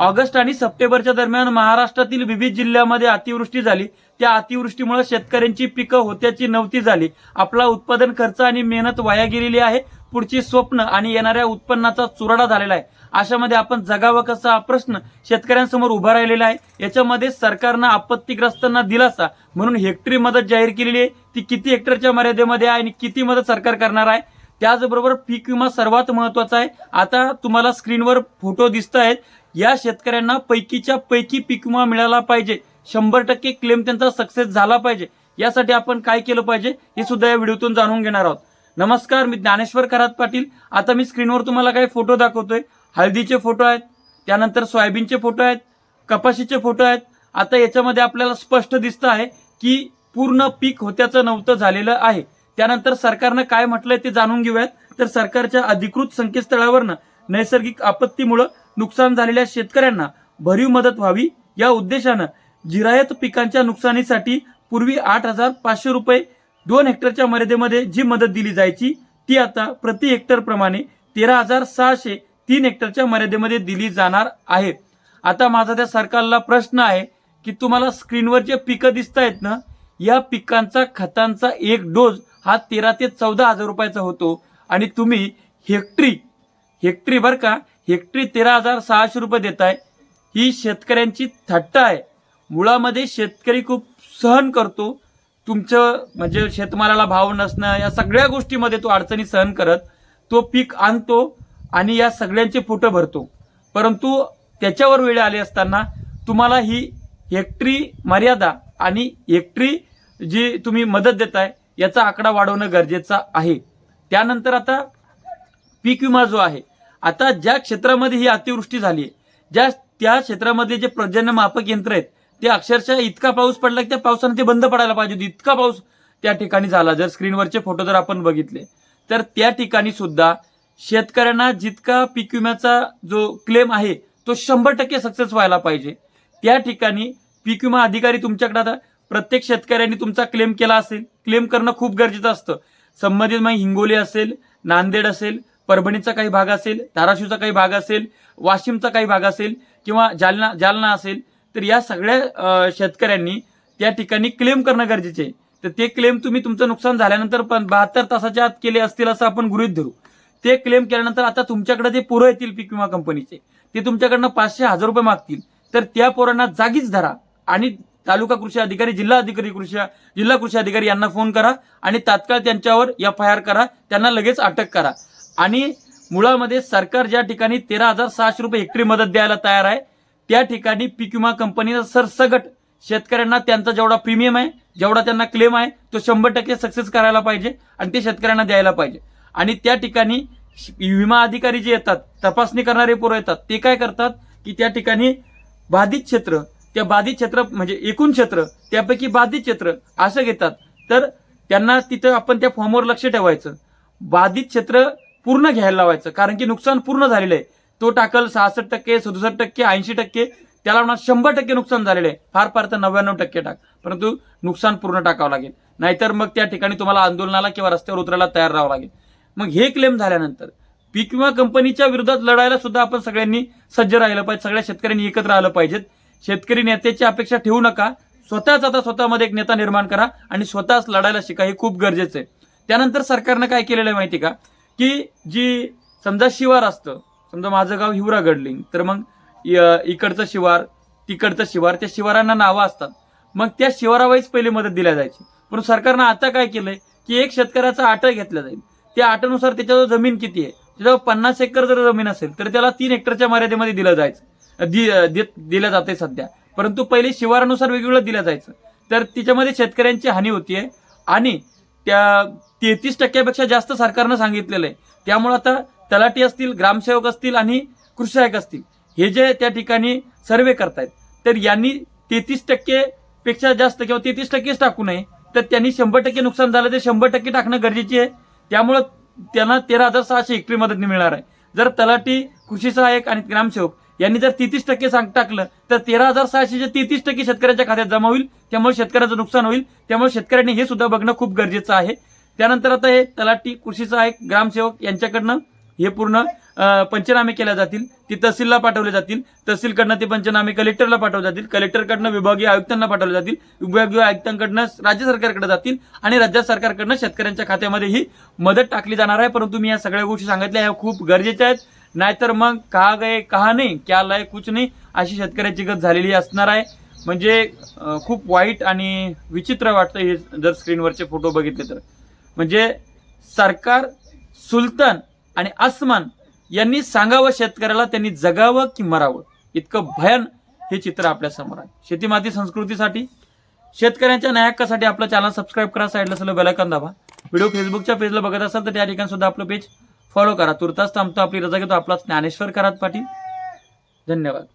August आणि सप्टेंबरच्या दरम्यान महाराष्ट्रातील विविध जिल्ह्यामध्ये अतिवृष्टी झाली. त्या अतिवृष्टीमुळे शेतकऱ्यांची पिकं होत्याची नव्हती झाली. आपला उत्पादन खर्च आणि मेहनत वाया गेलेली आहे. पुढची स्वप्न आणि येणाऱ्या उत्पन्नाचा चुराडा झालेला आहे. अशामध्ये आपण जगावं कसा हा प्रश्न शेतकऱ्यांसमोर उभा राहिलेला आहे. याच्यामध्ये सरकारनं आपत्तीग्रस्तांना दिलासा म्हणून हेक्टरी मदत जाहीर केलेली आहे. ती किती हेक्टरच्या मर्यादेमध्ये आहे आणि किती मदत सरकार करणार आहे? त्याचबरोबर पीक विमा सर्वात महत्त्वाचा आहे. आता तुम्हाला स्क्रीनवर फोटो दिसत आहेत या शेतकऱ्यांना पैकीच्या पैकी पीक विमा मिळाला पाहिजे. शंभर टक्के क्लेम त्यांचा सक्सेस झाला पाहिजे. यासाठी आपण काय केलं पाहिजे हे सुद्धा या व्हिडिओतून जाणून घेणार आहोत. नमस्कार मी ज्ञानेश्वर खरात पाटील. आता मी स्क्रीनवर तुम्हाला काही फोटो दाखवतोय. हळदीचे फोटो आहेत त्यानंतर सोयाबीनचे फोटो आहेत कपाशीचे फोटो आहेत. आता याच्यामध्ये आपल्याला स्पष्ट दिसतं आहे की पूर्ण पीक होत्याचं नव्हतं झालेलं आहे. त्यानंतर सरकारनं काय म्हटलंय ते जाणून घेऊयात. तर सरकारच्या अधिकृत संकेतस्थळावरनं नैसर्गिक आपत्तीमुळं नुकसान झालेल्या शेतकऱ्यांना भरीव मदत व्हावी या उद्देशानं जिरायत पिकांच्या नुकसानीसाठी पूर्वी आठ हजार पाचशे रुपये दोन हेक्टरच्या मर्यादेमध्ये जी मदत दिली जायची ती आता प्रति हेक्टर प्रमाणे तेरा हजार सहाशे तीन हेक्टरच्या मर्यादेमध्ये दिली जाणार आहे. आता माझा त्या सरकारला प्रश्न आहे की तुम्हाला स्क्रीनवर जे पिकं दिसत आहेत ना या पिकांचा खतांचा एक डोस हा तेरा ते चौदा हजार रुपयाचा होतो. आणि तुम्ही हेक्टरी हेक्टरी बरं का हेक्टरी तेरा हजार सहाशे रुपये देत आहे. ही शेतकऱ्यांची थट्टा आहे. मुळामध्ये शेतकरी खूप सहन करतो. तुमचं म्हणजे शेतमालाला भाव नसणं या सगळ्या गोष्टीमध्ये तो अडचणी सहन करत तो पीक आणतो आणि या सगळ्यांचे फोटो भरतो. परंतु त्याच्यावर वेळ आली असताना तुम्हाला ही हेक्टरी मर्यादा आणि हेक्टरी जी तुम्ही मदत देताय याचा आकडा वाढवणं गरजेचं आहे. त्यानंतर आता पीक विमा जो आहे आता ज्या क्षेत्रामध्ये ही अतिवृष्टी झाली आहे ज्या त्या क्षेत्रामध्ये जे पर्जन्य मापक यंत्र आहेत ते अक्षरशः इतका पाऊस पडला की त्या पावसाने ते बंद पडायला पाहिजे होते. इतका पाऊस त्या ठिकाणी झाला. जर स्क्रीनवरचे फोटो जर आपण बघितले तर त्या ठिकाणी सुद्धा शेतकऱ्यांना जितका पीक विम्याचा जो क्लेम आहे तो शंभर टक्के सक्सेस व्हायला पाहिजे. त्या ठिकाणी पीक विमा अधिकारी तुमच्याकडे आता प्रत्येक शेतकऱ्यांनी तुमचा क्लेम केला असेल. क्लेम करणं खूप गरजेचं असतं. संबंधित मग हिंगोली असेल नांदेड असेल परभणीचा काही भाग असेल धाराशिवचा काही भाग असेल वाशिमचा काही भाग असेल किंवा जालना जालना असेल तर या सगळ्या शेतकऱ्यांनी त्या ठिकाणी क्लेम करणं गरजेचे आहे. तर ते क्लेम तुम्ही तुमचं नुकसान झाल्यानंतर पण बहात्तर तासाच्या आत केले असतील असं आपण गृहित धरू. ते क्लेम केल्यानंतर आता तुमच्याकडे जे पोरं येतील पीक विमा कंपनीचे ते तुमच्याकडनं पाचशे हजार रुपये मागतील. तर त्या पोरांना जागीच धरा आणि तालुका कृषी अधिकारी जिल्हा अधिकारी कृषी जिल्हा कृषी अधिकारी यांना फोन करा आणि तात्काळ त्यांच्यावर एफ आय आर करा त्यांना लगेच अटक करा. आणि मुळामध्ये सरकार ज्या ठिकाणी तेरा हजार सहाशे रुपये हेक्टरी मदत द्यायला तयार आहे त्या ठिकाणी पीक विमा कंपनीचा सरसगट शेतकऱ्यांना त्यांचा जेवढा प्रीमियम आहे जेवढा त्यांना क्लेम आहे तो शंभर टक्के सक्सेस करायला पाहिजे आणि ते शेतकऱ्यांना द्यायला पाहिजे. आणि त्या ठिकाणी विमा अधिकारी जे येतात तपासणी करणारे पोरं येतात ते काय करतात की त्या ठिकाणी बाधित क्षेत्र त्या बाधित क्षेत्र म्हणजे एकूण क्षेत्र त्यापैकी बाधित क्षेत्र असं घेतात. तर त्यांना तिथं आपण त्या फॉर्मवर लक्ष ठेवायचं. बाधित क्षेत्र पूर्ण घ्यायला लावायचं. कारण की नुकसान पूर्ण झालेलं आहे. तो टाकल सहासष्ट टक्के सदुसष्ट टक्के ऐंशी टक्के त्याला म्हणा शंभर टक्के नुकसान झालेलं आहे. फार फार तर नव्याण्णव टक्के टाक. परंतु नुकसान पूर्ण टाकावं लागेल. नाहीतर मग त्या ठिकाणी तुम्हाला आंदोलनाला किंवा रस्त्यावर उतरायला तयार राहावं लागेल. मग हे क्लेम झाल्यानंतर पीक विमा कंपनीच्या विरोधात लढायला सुद्धा आपण सगळ्यांनी सज्ज राहिलं पाहिजे. सगळ्या शेतकऱ्यांनी एकत्र आलं पाहिजेत. शेतकरी नेत्याची अपेक्षा ठेवू नका. स्वतःच आता स्वतःमध्ये एक नेता निर्माण करा आणि स्वतःच लढायला शिका हे खूप गरजेचं आहे. त्यानंतर सरकारनं काय केलेलं आहे माहिती का? की जी समजा शिवार असतं समजा माझं गाव हिवरा गडलिंग तर मग य- इकडचं शिवार तिकडचं शिवार त्या शिवारांना नावं असतात. मग त्या शिवारावाईच पहिले मदत दिल्या जायची. पण सरकारनं आता काय केलंय की एक शेतकऱ्याचा आट घेतला जाईल. त्या आटानुसार त्याच्याजवळ जमीन किती आहे? त्याच्याजवळ पन्नास एकर जर जमीन असेल तर त्याला तीन हेक्टरच्या मर्यादेमध्ये दिलं जायचं. दि- दि- दिलं जाते सध्या. परंतु पहिले शिवारानुसार वेगवेगळं दिलं जायचं. तर तिच्यामध्ये शेतकऱ्यांची हानी होतीये. आणि त्या तेहतीस टक्क्यापेक्षा जास्त सरकारनं सांगितलेलं आहे. त्यामुळे आता तलाठी असतील ग्रामसेवक असतील आणि कृषी सहायक असतील. हे जे त्या ठिकाणी सर्वे करतायत तर यांनी तेहतीस टक्केपेक्षा जास्त किंवा तेहतीस टक्केच टाकू नये तर त्यांनी शंभर टक्के नुकसान झालं ते शंभर टक्के टाकणं गरजेचे आहे. त्यामुळं त्यांना तेरा हजार सहाशे हेक्टरी मदत मिळणार आहे. जर तलाठी कृषी सहाय्यक आणि ग्रामसेवक यांनी जर तेहतीस टक्के सांग टाकलं तर तेरा हजार सहाशेचे तेहतीस टक्के शेतकऱ्यांच्या खात्यात जमा होईल त्यामुळे शेतकऱ्याचं नुकसान होईल त्यामुळे शेतकऱ्यांनी हे सुद्धा बघणं खूप गरजेचं आहे. त्यानंतर आता हे तलाठी कृषी सहाय्यक ग्रामसेवक यांच्याकडनं हे पूर्ण पंचनामे केल्या जातील ते तहसीलला पाठवले जातील तहसीलकडनं ते पंचनामे कलेक्टरला पाठवले जातील कलेक्टरकडनं विभागीय आयुक्तांना पाठवले जातील विभागीय आयुक्तांकडनं राज्य सरकारकडे जातील आणि राज्य सरकारकडनं शेतकऱ्यांच्या खात्यामध्ये ही मदत टाकली जाणार आहे. परंतु मी या सगळ्या गोष्टी सांगितल्या ह्या खूप गरजेच्या आहेत. नाहीतर मग कहा गए कहा नाही क्या लय कुछ नाही अशी शेतकऱ्याची गत झालेली असणार आहे. म्हणजे खूप वाईट आणि विचित्र वाटतं हे जर स्क्रीनवरचे फोटो बघितले तर. म्हणजे सरकार सुलतान आणि आसमान यांनी सांगावं शेतकऱ्याला त्यांनी जगावं की मरावं? इतकं भयान हे चित्र आपल्यासमोर आहे. शेतीमाती संस्कृतीसाठी शेतकऱ्यांच्या न्यायकासाठी आपलं चॅनल सबस्क्राईब करा साईडला सगळं बेलायकन दाबा. व्हिडिओ फेसबुकच्या पेजला बघत असाल तर त्या ठिकाणी सुद्धा आपलं पेज फॉलो करा. तुर्तास थांबतो आपली रजा घेतो. आपला ज्ञानेश्वर करात पाटील. धन्यवाद.